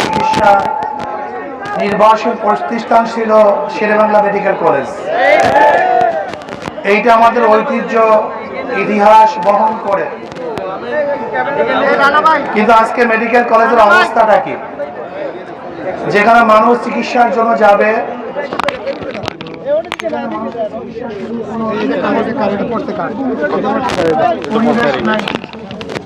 চিকিৎসা নির্বাসন প্রতিষ্ঠান ছিল শেরেবাংলা মেডিকেল কলেজ। এইটা আমাদের ঐতিহ্য, ইতিহাস বহন করে। কিন্তু আজকে মেডিকেল কলেজের অবস্থাটা কি? যেখানে মানুষ চিকিৎসার জন্য যাবে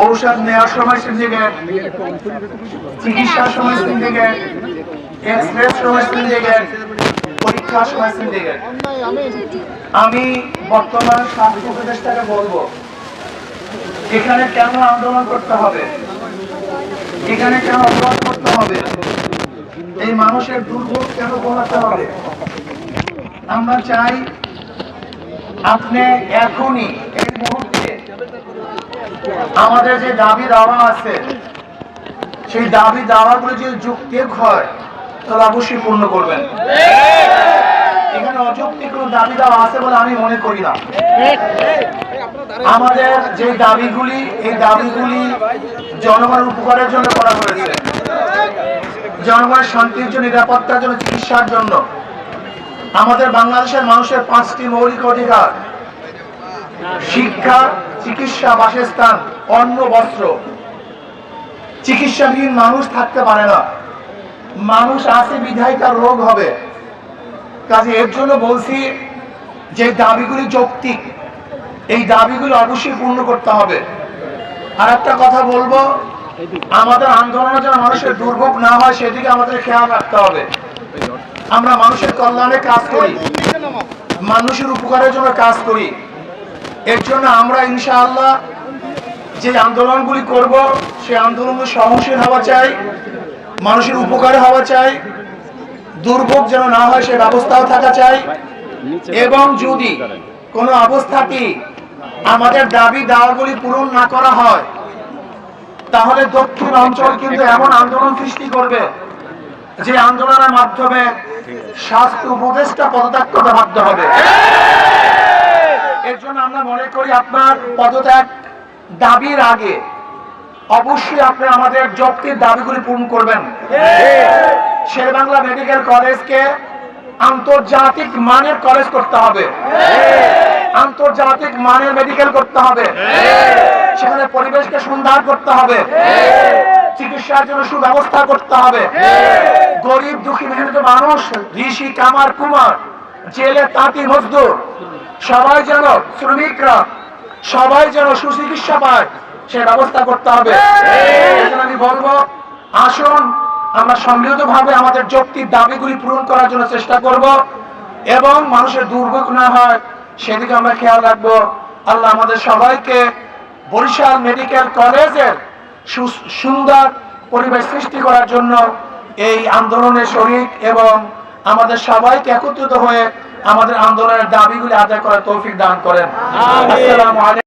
ঔষধ নেওয়ার সময় সিন্ডিকেট চিকিৎসার সময় সিন্ডিকেট এক্সপ্রেস সময় পরীক্ষার সময় আমি বর্তমান স্বাস্থ্য উপদেষ্টাকে বলব, এখানে কেন আন্দোলন করতে হবে? এখানে কেন অপরাধ করতে হবে? এই মানুষের দুর্ভোগ কেন কমাতে হবে? আমরা চাই আপনি এখনই এই মুহূর্তে আমাদের যে দাবি দাওয়া আছে, সেই দাবি দাওয়াগুলো যদি যুক্তিক হয় তাহলে অবশ্যই পূর্ণ করবেন। এখানে অযৌক্তিক কোনো দাবি দেওয়া আছে বলে আমি মনে করি না। আমাদের যে দাবিগুলি, এই দাবিগুলি জনগণের উপকারের জন্য করা হয়েছে। জনগণের শান্তির জন্য, নিরাপত্তার জন্য, চিকিৎসার জন্য। আমাদের বাংলাদেশের মানুষের পাঁচটি মৌলিক অধিকার শিক্ষা, চিকিৎসা, বাসস্থান, অন্ন, বস্ত্র। চিকিৎসাবিহীন মানুষ থাকতে পারে না। মানুষ আছে, বিধায় তার রোগ হবে। কাজে এর জন্য বলছি, যে দাবিগুলি যৌক্তিক, এই দাবিগুলো অবশ্যই পূর্ণ করতে হবে। আর একটা কথা বলব, আমাদের আন্দোলনে যেন মানুষের দুর্ভোগ না হয়, সেদিকে আমাদের খেয়াল রাখতে হবে। আমরা মানুষের কল্যাণে কাজ করি। মানুষের উপকারের জন্য কাজ করি। এর জন্য আমরা ইনশাআল্লাহ যে আন্দোলনগুলি করব সেই আন্দোলনগুলো সহনশীল হওয়া চাই, মানুষের উপকার হওয়া চাই, দুর্ভোগ যেন না হয় সে ব্যবস্থাও থাকা চাই, এবং যদি কোনো অবস্থাতেই আমাদের দাবি দাওয়াগুলি পূরণ না করা হয়, তাহলে দক্ষিণ অঞ্চল কিন্তু এমন আন্দোলন সৃষ্টি করবে, যে আন্দোলনের মাধ্যমে স্বাস্থ্য উপদেষ্টা পদত্যাগ করতে বাধ্য হবে। এর জন্য আমরা মনে করি আপনার পদত্যাগ দাবির আগে অবশ্যই আপনি আমাদের দাবিগুলি পূরণ করবেন। মেডিকেল কলেজকে আন্তর্জাতিক মানের কলেজ করতে হবে। আন্তর্জাতিক মানের মেডিকেল করতে হবে। সেখানে পরিবেশকে সুন্দর করতে হবে। চিকিৎসার জন্য সুব্যবস্থা করতে হবে। গরিব দুঃখী মেহনত মানুষ, ঋষি, কামার, কুমার, জেলে তাঁতি, মজদুর সবাই যেন শ্রমিকরা সবাই যেন সুচিকিৎসা পায় সে ব্যবস্থা করতে হবে। আমি বলব আসুন আমরা সম্মিলিত ভাবে আমাদের যৌক্তিক দাবিগুলি পূরণ করার জন্য চেষ্টা করব এবং মানুষের দুর্ভোগ না হয় সেদিকে আমরা খেয়াল রাখব। আল্লাহ আমাদের সবাইকে বরিশাল মেডিকেল কলেজের সুন্দর পরিবেশ সৃষ্টি করার জন্য এই আন্দোলনের শরিক এবং আমাদের সবাইকে একত্রিত হয়ে আমাদের আন্দোলনের দাবিগুলি আদায় করার তৌফিক দান করেন। আসসালামু আলাইকুম।